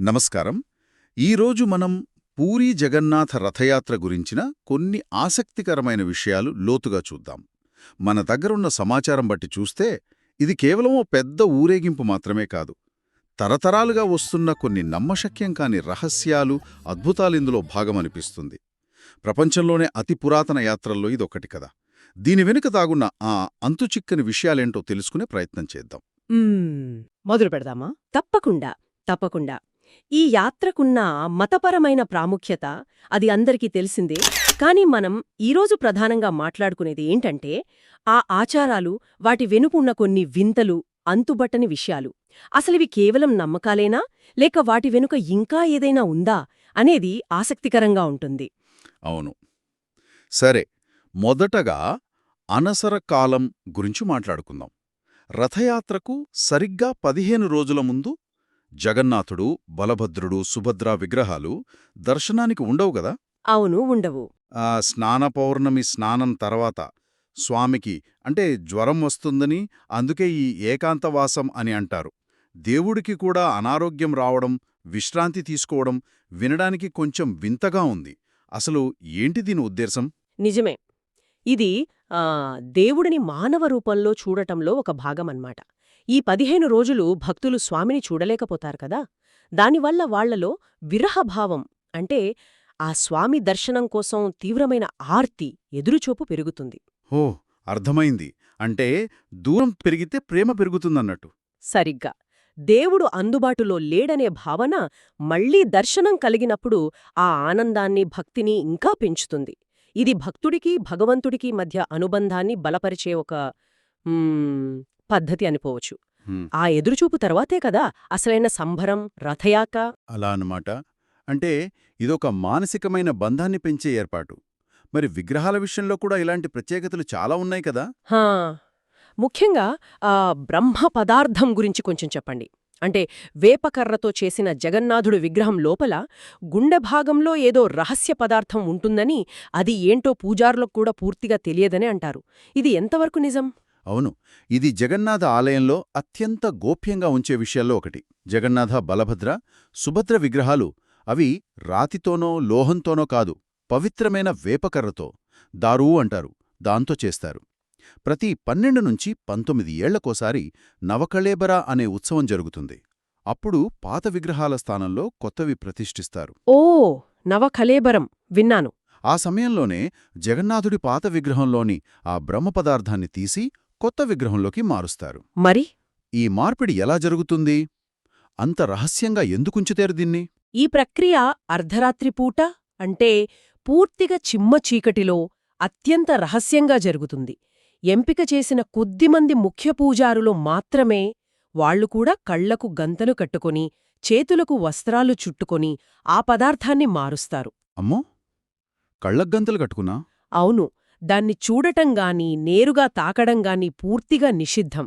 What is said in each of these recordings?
నమస్కారం. ఈరోజు మనం పూరీ జగన్నాథ రథయాత్ర గురించిన కొన్ని ఆసక్తికరమైన విషయాలు లోతుగా చూద్దాం. మన దగ్గరున్న సమాచారం బట్టి చూస్తే ఇది కేవలం ఓ పెద్ద ఊరేగింపు మాత్రమే కాదు. తరతరాలుగా వస్తున్న కొన్ని నమ్మశక్యం కాని రహస్యాలు అద్భుతాలిందులో భాగమనిపిస్తుంది. ప్రపంచంలోనే అతి పురాతన యాత్రల్లో ఇదొకటి కదా. దీని వెనుక తాగున్న ఆ అంతుచిక్కని విషయాలేంటో తెలుసుకునే ప్రయత్నం చేద్దాం. మొదలు పెడదామా? తప్పకుండా. తప్పకుండా. ఈ యాత్రకున్న మతపరమైన ప్రాముఖ్యత అది అందరికీ తెలిసిందే. కాని మనం ఈరోజు ప్రధానంగా మాట్లాడుకునేది ఏంటంటే ఆ ఆచారాలు వాటి వెనుకున్న కొన్ని వింతలు అంతుబట్టని విషయాలు. అసలివి కేవలం నమ్మకాలేనా? లేక వాటి వెనుక ఇంకా ఏదైనా ఉందా? అనేది ఆసక్తికరంగా ఉంటుంది. అవును. సరే మొదటగా అనసర కాలం గురించి మాట్లాడుకుందాం. రథయాత్రకు సరిగ్గా పదిహేను రోజుల ముందు జగన్నాథుడు బలభద్రుడు సుభద్ర విగ్రహాలు దర్శనానికి ఉండవు గదా అవును ఉండవు. ఆ స్నాన పౌర్ణమి స్నానం తర్వాత స్వామికి అంటే జ్వరం వస్తుందని అందుకే ఈ ఏకాంతవాసం అని అంటారు. దేవుడికి కూడా అనారోగ్యం రావడం విశ్రాంతి తీసుకోవడం వినడానికి కొంచెం వింతగా ఉంది. అసలు ఏంటి దీని ఉద్దేశం? నిజమే. ఇది ఆ, దేవుడిని మానవ రూపంలో చూడటంలో ఒక భాగమన్నమాట ఈ పదిహేను రోజులు భక్తులు స్వామిని చూడలేకపోతారు కదా. దానివల్ల వాళ్ళలో విరహభావం అంటే ఆ స్వామి దర్శనం కోసం తీవ్రమైన ఆర్తి ఎదురుచూపు పెరుగుతుంది. ఓ అర్థమైంది. అంటే దూరం పెరిగితే ప్రేమ పెరుగుతుందన్నట్టు. సరిగ్గా. దేవుడు అందుబాటులో లేడనే భావన మళ్ళీ దర్శనం కలిగినప్పుడు ఆ ఆనందాన్ని భక్తిని ఇంకా పెంచుతుంది. ఇది భక్తుడికి భగవంతుడికి మధ్య అనుబంధాన్ని బలపరిచే ఒక పద్ధతి అనిపోవచ్చు ఆ ఎదురుచూపు తర్వాతే కదా అసలైన సంభరం రథయాక. అలా అన్నమాట. అంటే ఇదొక మానసికమైన బంధాన్ని పెంచే ఏర్పాటు. మరి విగ్రహాల విషయంలో కూడా ఇలాంటి ప్రత్యేకతలు చాలా ఉన్నాయి కదా? హా. ముఖ్యంగా ఆ బ్రహ్మ పదార్థం గురించి కొంచెం చెప్పండి. అంటే వేపకర్రతో చేసిన జగన్నాథుడు విగ్రహం లోపల గుండె భాగంలో ఏదో రహస్య పదార్థం ఉంటుందని అది ఏంటో పూజారులకు కూడా పూర్తిగా తెలియదని అంటారు. ఇది ఎంతవరకు నిజం? అవును ఇది జగన్నాథ ఆలయంలో అత్యంత గోప్యంగా ఉంచే విషయాల్లో ఒకటి. జగన్నాథ బలభద్ర సుభద్ర విగ్రహాలు అవి రాతితోనో లోహంతోనో కాదు పవిత్రమైన వేపకర్రతో దారు అంటారు దాంతో చేస్తారు. ప్రతి పన్నెండు నుంచి పంతొమ్మిది ఏళ్ళకోసారి నవకళేబర అనే ఉత్సవం జరుగుతుంది. అప్పుడు పాత విగ్రహాల స్థానంలో కొత్తవి ప్రతిష్ఠిస్తారు. ఓ నవకలేబరం విన్నాను. ఆ సమయంలోనే జగన్నాథుడి పాత విగ్రహంలోని ఆ బ్రహ్మ పదార్థాన్ని తీసి కొత్త విగ్రహంలోకి మారుస్తారు. మరి? ఈ మార్పిడి ఎలా జరుగుతుంది? అంత రహస్యంగా ఎందుకుంచుతారు దీన్ని? ఈ ప్రక్రియ అర్ధరాత్రి పూట అంటే పూర్తిగా చిమ్మ చీకటిలో అత్యంత రహస్యంగా జరుగుతుంది. ఎంపిక చేసిన కొద్దిమంది ముఖ్య పూజారులు మాత్రమే వాళ్ళు కూడా కళ్ళకు గంతలు కట్టుకొని చేతులకు వస్త్రాలు చుట్టుకొని ఆ పదార్థాన్ని మారుస్తారు. అమ్మో! కళ్ళగ్గంతలు కట్టుకున్నా? అవును. దాన్ని చూడటంగాని నేరుగా తాకడంగాని పూర్తిగా నిషిద్ధం.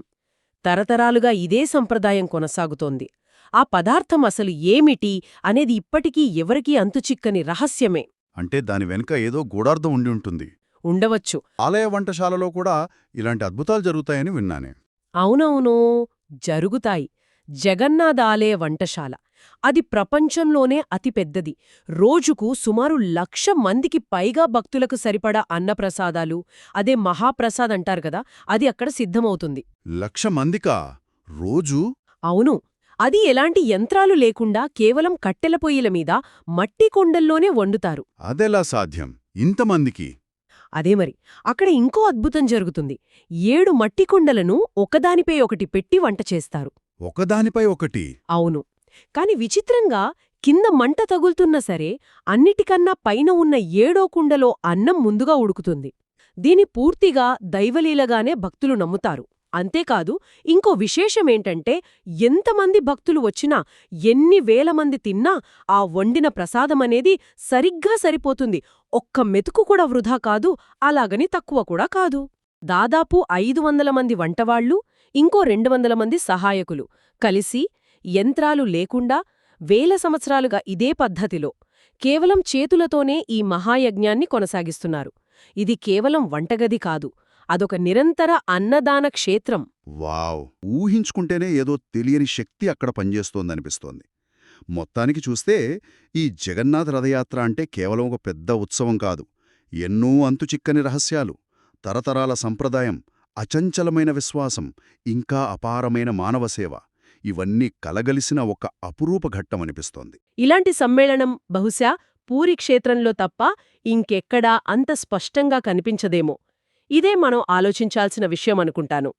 తరతరాలుగా ఇదే సంప్రదాయం కొనసాగుతోంది. ఆ పదార్థం అసలు ఏమిటి అనేది ఇప్పటికీ ఎవరికీ అంతుచిక్కని రహస్యమే. అంటే దాని వెనుక ఏదో గూఢార్థం ఉండి ఉంటుంది. ఉండవచ్చు. ఆలయ వంటశాలలో కూడా ఇలాంటి అద్భుతాలు జరుగుతాయని విన్నానే. అవునవును జరుగుతాయి. జగన్నాథాలయ వంటశాల. అది ప్రపంచంలోనే అతిపెద్దది రోజుకు సుమారు లక్ష మందికి పైగా భక్తులకు సరిపడా అన్నప్రసాదాలు అదే మహాప్రసాద్ అంటారు కదా అది అక్కడ సిద్ధమవుతుంది. లక్ష మందికా? రోజూ? అవును. అది ఎలాంటి యంత్రాలు లేకుండా కేవలం కట్టెల పొయ్యిల మీద మట్టి కొండల్లోనే వండుతారు. అదెలా సాధ్యం? ఇంతమందికి అదే మరి. అక్కడ ఇంకో అద్భుతం జరుగుతుంది. ఏడు మట్టి కుండలను ఒకదానిపై ఒకటి పెట్టి వంట చేస్తారు. ఒకదానిపై ఒకటి? అవును. కాని విచిత్రంగా కింద మంట తగులుతున్నా సరే అన్నిటికన్నా పైన ఉన్న ఏడో కుండలో అన్నం ముందుగా ఉడుకుతుంది. దీని పూర్తిగా దైవలీలగానే భక్తులు నమ్ముతారు. అంతేకాదు ఇంకో విశేషమేంటంటే ఎంతమంది భక్తులు వచ్చినా ఎన్ని వేల మంది తిన్నా ఆ వండిన ప్రసాదమనేది సరిగ్గా సరిపోతుంది. ఒక్క మెతుకు కూడా వృధా కాదు అలాగని తక్కువ కూడా కాదు. దాదాపు ఐదు వందల మంది వంటవాళ్ళు ఇంకో రెండు వందల మంది సహాయకులు. కలిసి యంత్రాలు లేకుండా వేల సంవత్సరాలుగా ఇదే పద్ధతిలో కేవలం చేతులతోనే ఈ మహాయజ్ఞాన్ని కొనసాగిస్తున్నారు. ఇది కేవలం వంటగది కాదు అదొక నిరంతర అన్నదాన క్షేత్రం. వావ్! ఊహించుకుంటేనే ఏదో తెలియని శక్తి అక్కడ పనిచేస్తోందనిపిస్తోంది. మొత్తానికి చూస్తే ఈ జగన్నాథ రథయాత్ర అంటే కేవలం ఒక పెద్ద ఉత్సవం కాదు. ఎన్నో అంతుచిక్కని రహస్యాలు తరతరాల సంప్రదాయం అచంచలమైన విశ్వాసం ఇంకా అపారమైన మానవ సేవ. ఇవన్నీ కలగలిసిన ఒక అపురూప ఘట్టమనిపిస్తోంది. ఇలాంటి సమ్మేళనం బహుశా పూరి క్షేత్రంలో తప్ప ఇంకెక్కడా అంత స్పష్టంగా కనిపించదేమో. ఇదే మనం ఆలోచించాల్సిన విషయం అనుకుంటాను